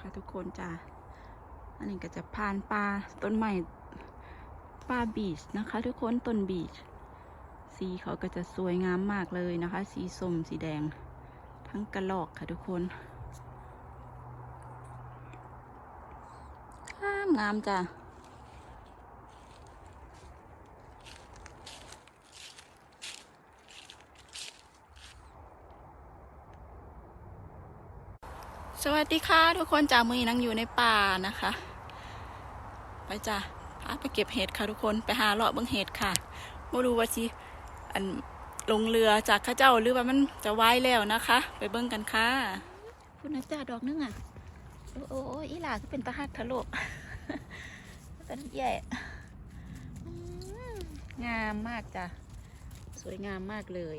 ค่ะทุกคนจ้าอันนี้ก็จะผ่านป่าต้นใหม่ป่าบีชนะคะ ทุกคนต้นบีชสีเขาก็จะสวยงามมากเลยนะคะ สีส้มสีแดง ทั้งกระลอกค่ะทุกคนงามงามจ้ะ สวัสดีค่ะทุกคนจ้ามือนั่งอยู่ในป่านะคะ ไปจ้ะพาไปเก็บเห็ดค่ะทุกคนไปหาเลาะเบิ้งเห็ดค่ะไม่รู้ว่าสิอันลงเรือจากข้าเจ้าหรือว่ามันจะไว้แล้วนะคะ ไปเบิ้งกันค่ะคุณนะจ้าดอกนึงอะโอ้โอ้อีหลาก็เป็นตาหักทะลกตอนใหญ่งามมากจ้ะสวยงามมากเลย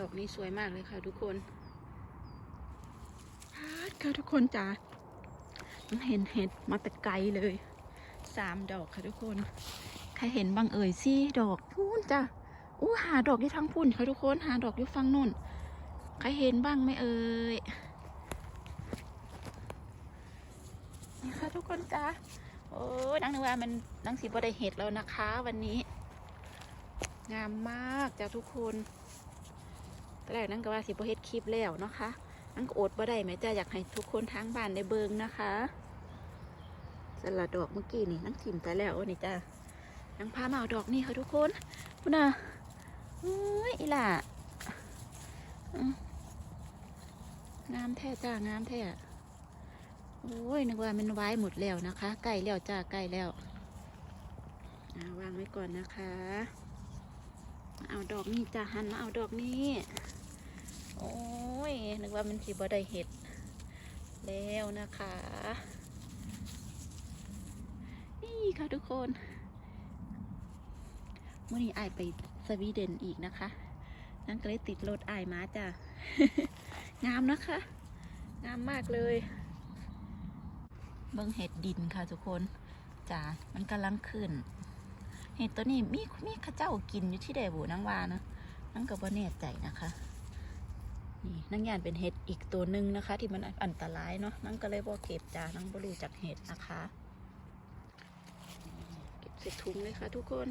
ดอกนี้สวยมากเลยค่ะทุกคนฮาค่ะทุกคนจ้าเห็นเห็ดมาแต่ไกลเลยสามดอกค่ะทุกคน ใครเห็นบ้างเอ่ยสี่ดอกพูนจ้ะอู้หาดอกอยู่ทางพุ่นค่ะทุกคน หาดอกอยู่ฝั่งนู่น ใครเห็นบ้างไหมเอ่ยนี่ค่ะทุกคนจ้าโอ้ยนังนึกว่ามันนังสีบได้เห็ดแล้วนะคะ วันนี้ งามมากจ้ะทุกคน ตอนแรกนั่งก็ว่าสิบเฮ็ดคลิปแล้วเนาะคะนั่งก็อดบ่ได้แม่จ้าอยากให้ทุกคนทางบ้านได้เบิงนะคะสลัดดอกเมื่อกี้นี่นั่งถิ่มไปแล้วนี่จ้านั่งพามาเอาดอกนี่ค่ะทุกคนพุ่นน่ะเฮ้ยอีหล่ะงามแท้จ้างามแท้โอ้ยนึกว่ามันไว้หมดแล้วนะคะใกล้แล้วจ้าใกล้แล้ววางไว้ก่อนนะคะ เอาดอกนี่จ้าหันมาเอาดอกนี้ โอ้ย นึกว่ามันสีบ่ได้เห็ด แล้วนะคะ นี่ค่ะทุกคนมื่อนี้ไอไปสวีเดนอีกนะคะ นั่นก็เลยติดรถไอมาจ้ะ งามนะคะ งามมากเลย เบิ่งเห็ดดินค่ะทุกคนจ้ามันกำลังขึ้น เห็ดตัวนี้มีมีข้าเจ้ากินอยู่ที่ใดบูนังวานะนั่งก็บ่แน่ใจนะคะ นี่นั่งยานเป็นเห็ดอีกตัวหนึ่งนะคะ ที่มันอันตรายเนาะนั่งก็เลยบ่เก็บจ้านั่งบ่รู้จักเห็ดนะคะ เก็บใส่ถุงเลยค่ะทุกคน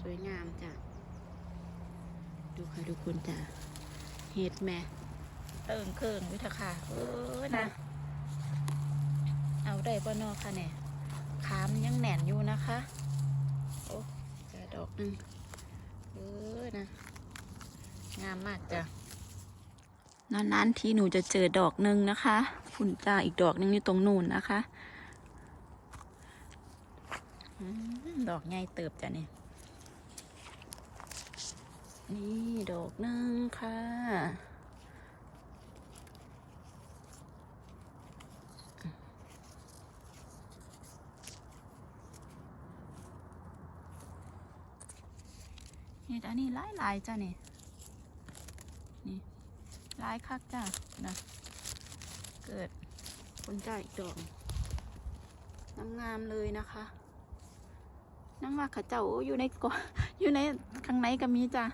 สวยงามจ้ะดูค่ะทุกคนจ้ะเห็ดแม่เติงเคิงวิทะค่ะ เออนะ เอาได้บ่นอค่ะเนี่ยขามยังแหน่นอยู่นะคะ โอ้จ้ะดอกหนึ่งเออนะ งามมากจ้ะนานๆทีหนูจะเจอดอกหนึ่งนะคะคุณจ้าอีกดอกหนึ่งอยู่ตรงนู่นนะคะอืมดอกใหญ่เติบจ้ะเนี่ยนี่ดอกหนึ่งค่ะเห็ดอันนี้หลายหลายๆจ้ะนี่ นี่ลายคักจ้ะนะเกิดคนจ้าอีกดอกงามๆเลยนะคะนั่งว่าข้าเจ้าอยู่ในกออยู่ในข้างในก็มีจ้ะ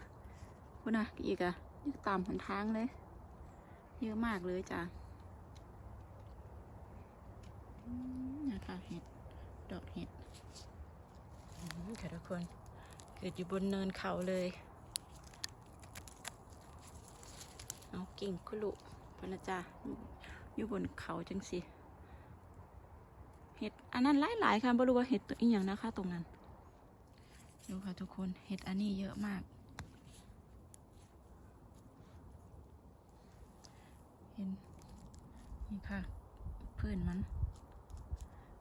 คุณนะอีกอะนี่ตามหนทางเลย เยอะมากเลยจ้ะอืมนะคะเห็ดดอกเห็ดอืมค่ะทุกคน เกิดอยู่บนเนินเขาเลย เอากิ่งกุลุพนะจ๊ะอยู่บนเขาจังสิเห็ดอันนั้นหลายๆค่ะไม่รู้ว่าเห็ดตัวอีหยังนะคะตรงนั้น ดูค่ะทุกคนเห็ดอันนี้เยอะมาก เห็นนี่ค่ะพื้นมัน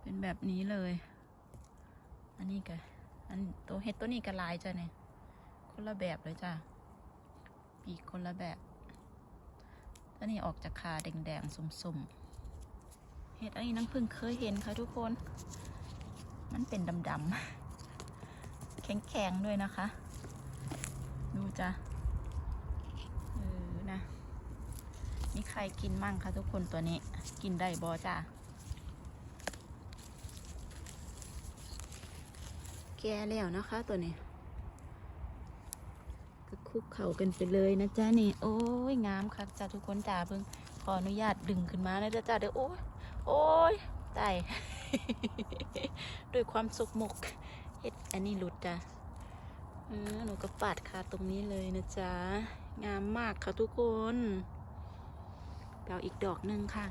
เป็นแบบนี้เลย อันนี้ก็อันตัวเห็ดตัวนี้ก็ลายจ้ะเนี่ยคนละแบบเลยจ้ะปีกคนละแบบ ตัวนี้ออกจากขาแดงๆส้มๆเห็ดอันนี้นังเพิ่งเคยเห็นค่ะทุกคน มันเป็นดำๆ แข็งๆ ด้วยนะคะ ดูจ้ะเออนะมีใครกินมั่งคะทุกคนตัวนี้ กินได้บอจ้ะแก่แล้วนะคะตัวนี้ คุกเข่ากันไปเลยนะจ๊ะนี่ โอ้ยงามค่ะจ้าทุกคนจ้าเพิ่งขออนุญาตดึงขึ้นมานะจ๊ะจ้าเดี๋ยวโอ้ยโอ้ยตายด้วยความสุกมกเฮ็ดอันนี้หลุดจ้ะหนูก็ปาดคาตรงนี้เลยนะจ๊ะงามมากค่ะทุกคนเปเอาอีกดอกหนึ่งค่ะ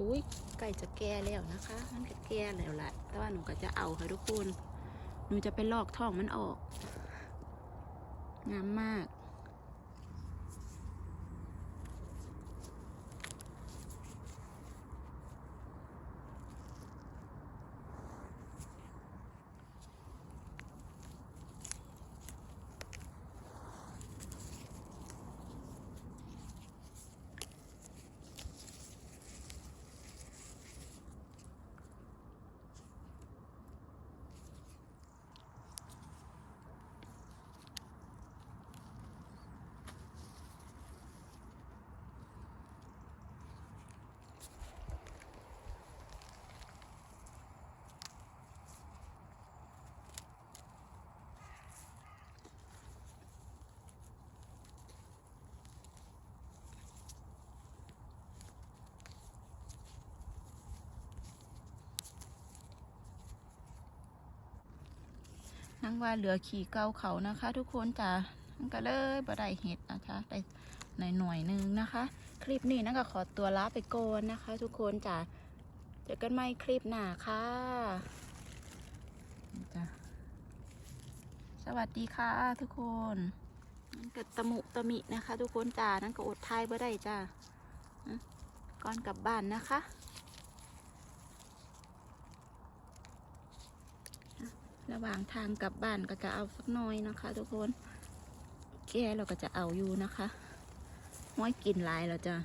อุ้ยใกล้จะแก่แล้วนะคะ มันก็แก่แล้วแหละแต่ว่าหนูก็จะเอาค่ะทุกคน หนูจะไปลอกท่องมันออก งามมาก นั่งว่าเหลือขี่เกาเขานะคะ ทุกคนจ้ะนั่นก็เลยบ่ได้เห็ดนะคะได้หน่อยหน่อยนึงนะคะ คลิปนี้นั่นก็ขอตัวลาไปก่อนนะคะ ทุกคนจ้ะเจอกันใหม่คลิปหน้าค่ะจ้ะสวัสดีค่ะ ทุกคนนั่นก็ตะมุตะมินะคะ ทุกคนจ้านั่นก็อดทายบ่ได้จ้าก่อนกลับบ้านนะคะ ระหว่างทางกลับบ้านก็จะเอาสักหน้อยนะคะ ทุกคนแก่เราก็จะเอาอยู่นะคะห้อยกินลายแล้วจ้ะ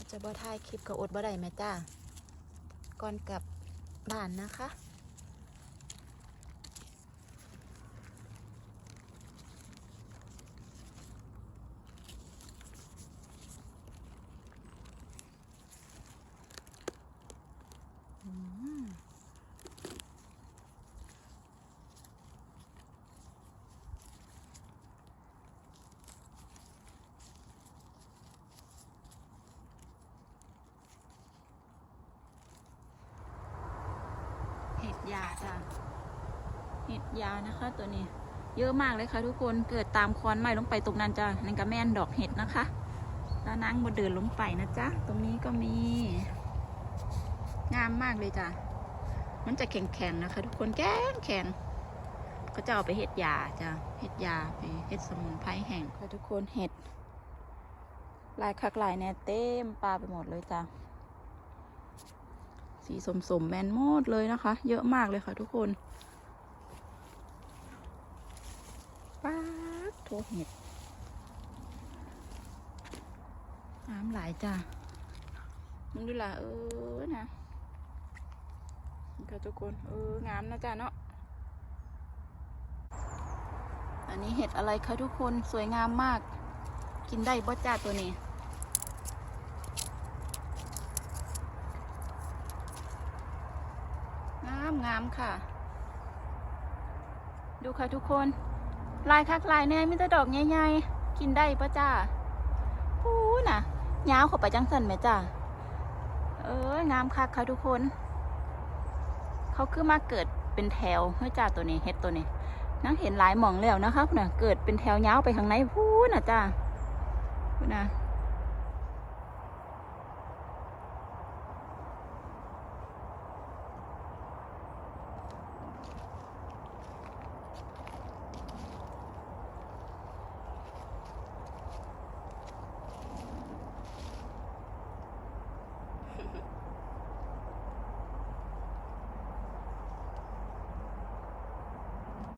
จจะบ่ถ่ายคลิปก็อดบ่ได้แม่จ้า ก่อนกลับ บ้านนะคะ อืมเห็ด ยาจ้ะเห็ดยานะคะ ตัวนี้ เยอะมากเลยค่ะ ทุกคนเกิดตามคอนไม้ลงไปตรงนั้นจ้ะนั่นก็แม่นดอกเห็ดนะคะแล้วนางบนเดินลงไปนะจ๊ะตรงนี้ก็มี งามมากเลยจ้ะมันจะแข็งๆนะคะ ทุกคนแข็งแข็งก็จะเอาไปเห็ดยาจ้ะเห็ดยาไปเห็ดสมุนไพรแห้งค่ะทุกคนเห็ดลายคักลายแน่เต็มปลาไปหมดเลยจ้ะ สีสมๆแมนโมดเลยนะคะ เยอะมากเลยค่ะทุกคนป๊าดโทเห็ดน้ำไหลายจ้ะมึงดูล่ะเออนะนี่ค่ะทุกคนเอองามนะจ้ะเนาะอันนี้เห็ดอะไรคะทุกคนสวยงามมาก กินได้บ่จ้าตัวนี้ งามงามค่ะ ดูค่ะทุกคน ลายคักลายแน่มีแต่ดอกใหญ่ๆกินได้ปะจ้าอู้น่ะยาวเข้าไปจังสันไหมจ้าเอ้ยงามคักค่ะทุกคน เขาคือมาเกิดเป็นแถวเฮ้ยจ้าตัวนี้เฮ็ดตัวนี้นั่งเห็นหลายหม่องแล้วนะคะพุ่นน่ะเกิดเป็นแถวยาวไปข้างในพูน่ะจ้าพุ่นน่ะ